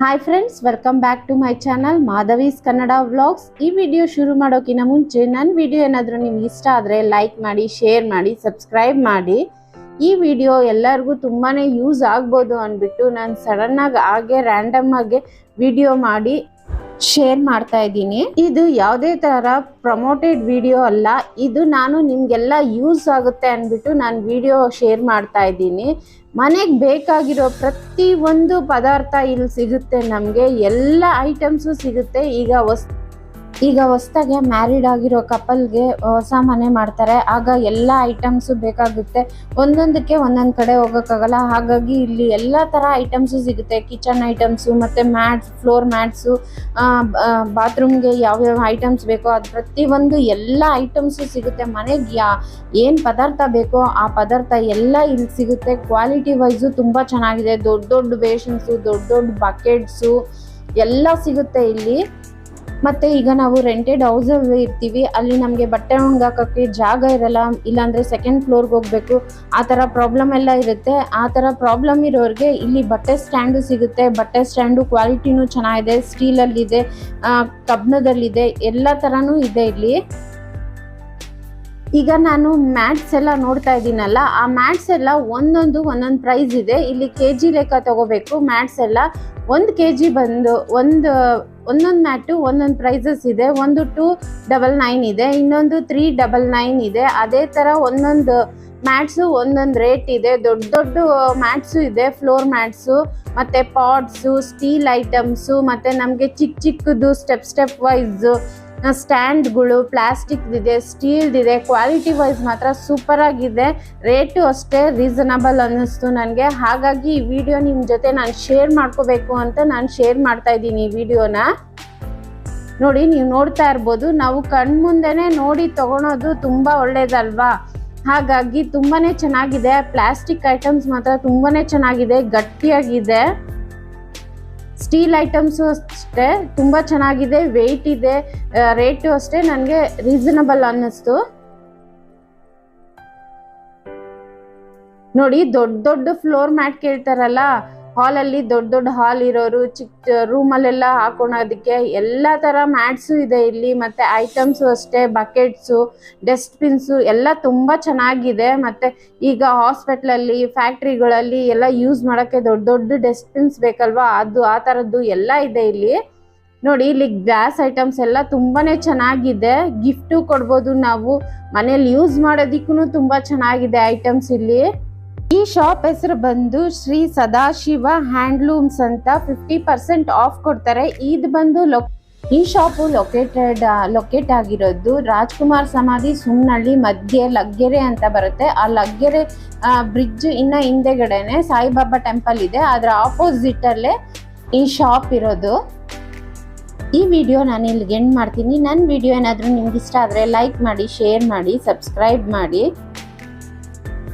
Hi friends welcome back to my channel Madhavi's Kannada vlogs ಈ video ಶುರು ಮಾಡೋಕ್ಕಿಂತ ಮುಂಚೆ ನನ್ನ ವಿಡಿಯೋ ಏನಾದರೂ ನಿಮ್ಗೆ ಇಷ್ಟ ಆದರೆ ಲೈಕ್ ಮಾಡಿ ಶೇರ್ ಮಾಡಿ ಸಬ್ಸ್ಕ್ರೈಬ್ ಮಾಡಿ. ಈ ವಿಡಿಯೋ ಎಲ್ಲರಿಗೂ ತುಂಬಾ ಯೂಸ್ ಆಗ್ಬೋದು ಅಂದ್ಬಿಟ್ಟು ನಾನು ಸಡನ್ನಾಗಿ ಹಾಗೆ ರ್ಯಾಂಡಮ್ ಆಗಿ ವಿಡಿಯೋ ಮಾಡಿ. ಶೇರ್ ಮಾಡ್ತಾ ಇದ್ದೀನಿ. ಇದು ಯಾವುದೇ ತರ ಪ್ರಮೋಟೆಡ್ ವಿಡಿಯೋ ಅಲ್ಲ. ಇದು ನಾನು ನಿಮ್ಗೆಲ್ಲ ಯೂಸ್ ಆಗುತ್ತೆ ಅಂದ್ಬಿಟ್ಟು ನಾನು ವಿಡಿಯೋ ಶೇರ್ ಮಾಡ್ತಾ ಇದ್ದೀನಿ. ಮನೆಗೆ ಬೇಕಾಗಿರೋ ಪ್ರತಿ ಒಂದು ಪದಾರ್ಥ ಇಲ್ಲಿ ಸಿಗುತ್ತೆ ನಮಗೆ. ಎಲ್ಲ ಐಟಮ್ಸು ಸಿಗುತ್ತೆ. ಈಗ ಹೊಸ್ ಈಗ ಹೊಸ್ದಾಗೆ ಮ್ಯಾರಿಡ್ ಆಗಿರೋ ಕಪಲ್ಗೆ ಹೊಸ ಮನೆ ಮಾಡ್ತಾರೆ. ಆಗ ಎಲ್ಲ ಐಟಮ್ಸು ಬೇಕಾಗುತ್ತೆ. ಒಂದೊಂದಕ್ಕೆ ಒಂದೊಂದು ಕಡೆ ಹೋಗೋಕ್ಕಾಗಲ್ಲ. ಹಾಗಾಗಿ ಇಲ್ಲಿ ಎಲ್ಲ ಥರ ಐಟಮ್ಸು ಸಿಗುತ್ತೆ. ಕಿಚನ್ ಐಟಮ್ಸು ಮತ್ತು ಮ್ಯಾಟ್ಸ್, ಫ್ಲೋರ್ ಮ್ಯಾಟ್ಸು ಬಾತ್ರೂಮ್ಗೆ ಯಾವ್ಯಾವ ಐಟಮ್ಸ್ ಬೇಕೋ ಅದು ಪ್ರತಿಯೊಂದು ಎಲ್ಲ ಐಟಮ್ಸು ಸಿಗುತ್ತೆ. ಮನೆಗೆ ಯಾ, ಏನು ಪದಾರ್ಥ ಬೇಕೋ ಆ ಪದಾರ್ಥ ಎಲ್ಲ ಇಲ್ಲಿ ಸಿಗುತ್ತೆ. ಕ್ವಾಲಿಟಿ ವೈಸು ತುಂಬ ಚೆನ್ನಾಗಿದೆ. ದೊಡ್ಡ ದೊಡ್ಡ ಬೇಷನ್ಸು ದೊಡ್ಡ ದೊಡ್ಡ ಬಕೆಟ್ಸು ಎಲ್ಲ ಸಿಗುತ್ತೆ ಇಲ್ಲಿ. ಮತ್ತೆ ಈಗ ನಾವು ರೆಂಟೆಡ್ ಹೌಸಲ್ಲಿ ಇರ್ತೀವಿ. ಅಲ್ಲಿ ನಮಗೆ ಬಟ್ಟೆ ಒಣಗಾಕೋಕ್ಕೆ ಜಾಗ ಇರಲ್ಲ. ಇಲ್ಲಾಂದರೆ ಸೆಕೆಂಡ್ ಫ್ಲೋರ್ಗೆ ಹೋಗಬೇಕು. ಆ ಥರ ಪ್ರಾಬ್ಲಮ್ ಎಲ್ಲ ಇರುತ್ತೆ. ಆ ಥರ ಪ್ರಾಬ್ಲಮ್ ಇರೋರಿಗೆ ಇಲ್ಲಿ ಬಟ್ಟೆ ಸ್ಟ್ಯಾಂಡು ಸಿಗುತ್ತೆ. ಬಟ್ಟೆ ಸ್ಟ್ಯಾಂಡು ಕ್ವಾಲಿಟಿನೂ ಚೆನ್ನಾಗಿದೆ. ಸ್ಟೀಲಲ್ಲಿದೆ ಕಬ್ಬಿಣದಲ್ಲಿದೆ ಎಲ್ಲ ಥರನೂ ಇದೆ ಇಲ್ಲಿ. ಈಗ ನಾನು ಮ್ಯಾಟ್ಸ್ ಎಲ್ಲ ನೋಡ್ತಾ ಇದ್ದೀನಲ್ಲ, ಆ ಮ್ಯಾಟ್ಸ್ ಎಲ್ಲ ಒಂದೊಂದು ಒಂದೊಂದು ಪ್ರೈಸ್ ಇದೆ. ಇಲ್ಲಿ ಕೆ ಜಿ ಲೆಕ್ಕ ತಗೋಬೇಕು. ಮ್ಯಾಟ್ಸ್ ಎಲ್ಲ ಒಂದು ಕೆ ಜಿ ಬಂದು, ಒಂದು ಒಂದೊಂದು ಮ್ಯಾಟು, ಒಂದೊಂದು ಪ್ರೈಸಸ್ ಇದೆ. ಒಂದು ಟೂ ಡಬಲ್ ನೈನ್ ಇದೆ. ಇನ್ನೊಂದು ತ್ರೀ ಡಬಲ್ ನೈನ್ ಇದೆ. ಅದೇ ಥರ ಒಂದೊಂದು ಮ್ಯಾಟ್ಸು, ಒಂದೊಂದು ರೇಟ್ ಇದೆ. ದೊಡ್ಡ ದೊಡ್ಡ ಮ್ಯಾಟ್ಸು ಇದೆ, ಫ್ಲೋರ್ ಮ್ಯಾಟ್ಸು. ಮತ್ತು ಪಾಟ್ಸು, ಸ್ಟೀಲ್ ಐಟಮ್ಸು. ಮತ್ತು ನಮಗೆ ಚಿಕ್ಕ ಚಿಕ್ಕದು ಸ್ಟೆಪ್ ಸ್ಟೆಪ್ ವೈಸು ಸ್ಟ್ಯಾಂಡ್ಗಳು ಪ್ಲಾಸ್ಟಿಕ್ ಇದೆ ಸ್ಟೀಲ್ದಿದೆ ಕ್ವಾಲಿಟಿ ವೈಸ್ ಮಾತ್ರ ಸೂಪರ್ ಆಗಿದೆ ರೇಟು ಅಷ್ಟೇ ರೀಸನಬಲ್ ಅನ್ನಿಸ್ತು ನನಗೆ. ಹಾಗಾಗಿ ಈ ವಿಡಿಯೋ ನಿಮ್ಮ ಜೊತೆ ನಾನು ಶೇರ್ ಮಾಡ್ಕೋಬೇಕು ಅಂತ ನಾನು ಶೇರ್ ಮಾಡ್ತಾ ಇದ್ದೀನಿ ಈ ವಿಡಿಯೋನ. ನೋಡಿ, ನೀವು ನೋಡ್ತಾ ಇರ್ಬೋದು, ನಾವು ಕಣ್ಮುಂದೆ ನೋಡಿ ತಗೊಳೋದು ತುಂಬ ಒಳ್ಳೇದಲ್ವಾ? ಹಾಗಾಗಿ ತುಂಬಾ ಚೆನ್ನಾಗಿದೆ. ಪ್ಲಾಸ್ಟಿಕ್ ಐಟಮ್ಸ್ ಮಾತ್ರ ತುಂಬಾ ಚೆನ್ನಾಗಿದೆ, ಗಟ್ಟಿಯಾಗಿದೆ. ಸ್ಟೀಲ್ ಐಟಮ್ಸು ಅಷ್ಟೇ, ತುಂಬ ಚೆನ್ನಾಗಿದೆ ವೆಯ್ಟ್ ಇದೆ ರೇಟು ಅಷ್ಟೇ, ನನಗೆ ರೀಸನಬಲ್ ಅನ್ನಿಸ್ತು. ನೋಡಿ, ದೊಡ್ಡ ದೊಡ್ಡ ಫ್ಲೋರ್ ಮ್ಯಾಟ್ ಕೇಳ್ತಾರಲ್ಲ ಹಾಲಲ್ಲಿ ದೊಡ್ಡ ದೊಡ್ಡ ಹಾಲ್ ಇರೋರು ಚಿಕ್ಕ ರೂಮಲ್ಲೆಲ್ಲ ಹಾಕೊಳೋದಕ್ಕೆ ಎಲ್ಲ ಥರ ಮ್ಯಾಟ್ಸು ಇದೆ ಇಲ್ಲಿ, ಮತ್ತೆ ಐಟಮ್ಸು ಅಷ್ಟೇ ಬಕೆಟ್ಸು ಡಸ್ಟ್ಬಿನ್ಸು ಎಲ್ಲ ತುಂಬ ಚೆನ್ನಾಗಿದೆ. ಮತ್ತೆ ಈಗ ಹಾಸ್ಪಿಟ್ಲಲ್ಲಿ ಫ್ಯಾಕ್ಟ್ರಿಗಳಲ್ಲಿ ಎಲ್ಲ ಯೂಸ್ ಮಾಡೋಕ್ಕೆ ದೊಡ್ಡ ದೊಡ್ಡ ಡಸ್ಟ್ಬಿನ್ಸ್ ಬೇಕಲ್ವಾ? ಅದು ಆ ಥರದ್ದು ಎಲ್ಲ ಇದೆ ಇಲ್ಲಿ. ನೋಡಿ, ಇಲ್ಲಿ ಗ್ಲಾಸ್ ಐಟಮ್ಸ್ ಎಲ್ಲ ತುಂಬಾನೇ ಚೆನ್ನಾಗಿದೆ. ಗಿಫ್ಟು ಕೊಡ್ಬೋದು ನಾವು. ಮನೇಲಿ ಯೂಸ್ ಮಾಡೋದಿಕ್ಕೂ ತುಂಬ ಚೆನ್ನಾಗಿದೆ ಐಟಮ್ಸ್ ಇಲ್ಲಿ. ಈ ಶಾಪ್ ಹೆಸರು ಬಂದು ಶ್ರೀ ಸದಾಶಿವ ಹ್ಯಾಂಡ್ಲೂಮ್ಸ್ ಅಂತ ಫಿಫ್ಟಿ ಪರ್ಸೆಂಟ್ ಆಫ್ ಕೊಡ್ತಾರೆ. ಇದು ಬಂದು ಲೊ ಈ ಶಾಪು ಲೊಕೇಟೆಡ್ ಲೊಕೇಟ್ ಆಗಿರೋದು ರಾಜ್ಕುಮಾರ್ ಸಮಾಧಿ ಸುಮ್ಮನಳ್ಳಿ ಮಧ್ಯೆ ಲಗ್ಗೆರೆ ಅಂತ ಬರುತ್ತೆ. ಆ ಲಗ್ಗೆರೆ ಬ್ರಿಡ್ಜ್ ಇನ್ನ ಹಿಂದೆಗಡೆನೆ ಸಾಯಿಬಾಬಾ ಟೆಂಪಲ್ ಇದೆ. ಅದರ ಆಪೋಸಿಟ್ ಅಲ್ಲೇ ಈ ಶಾಪ್ ಇರೋದು. ಈ ವಿಡಿಯೋ ನಾನು ಇಲ್ಲಿಗೆ ಎಂಡ್ ಮಾಡ್ತೀನಿ. ನನ್ನ ವಿಡಿಯೋ ಏನಾದರೂ ನಿಮ್ಗೆ ಇಷ್ಟ ಆದರೆ ಲೈಕ್ ಮಾಡಿ ಶೇರ್ ಮಾಡಿ ಸಬ್ಸ್ಕ್ರೈಬ್ ಮಾಡಿ.